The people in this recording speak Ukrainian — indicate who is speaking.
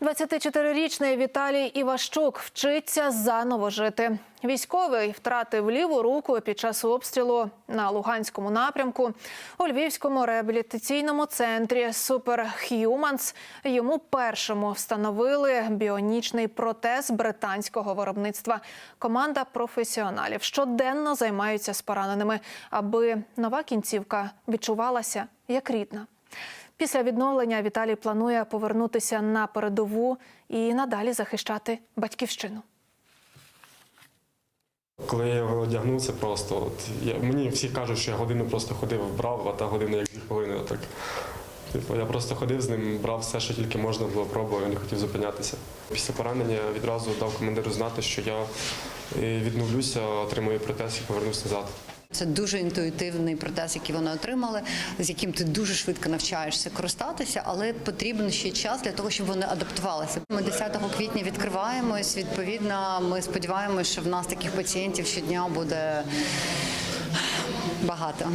Speaker 1: 24-річний Віталій Іващук вчиться заново жити. Військовий втратив ліву руку під час обстрілу на Луганському напрямку. У Львівському реабілітаційному центрі Superhumans йому першому встановили біонічний протез британського виробництва. Команда професіоналів щоденно займаються з пораненими, аби нова кінцівка відчувалася як рідна. Після відновлення Віталій планує повернутися на передову і надалі захищати батьківщину.
Speaker 2: Коли я його одягнув, просто от я, мені всі кажуть, що я годину просто ходив, брав, а та година як дві хвилини. Отак. Типу, я просто ходив з ним, брав все, що тільки можна було, пробував, не хотів зупинятися. Після поранення відразу дав командиру знати, що я е, відновлюся, отримую протез і повернусь назад.
Speaker 3: Це дуже інтуїтивний протез, який вони отримали, з яким ти дуже швидко навчаєшся користатися, але потрібен ще час для того, щоб вони адаптувалися. Ми 10 квітня відкриваємось. Відповідно, ми сподіваємося, що в нас таких пацієнтів щодня буде багато.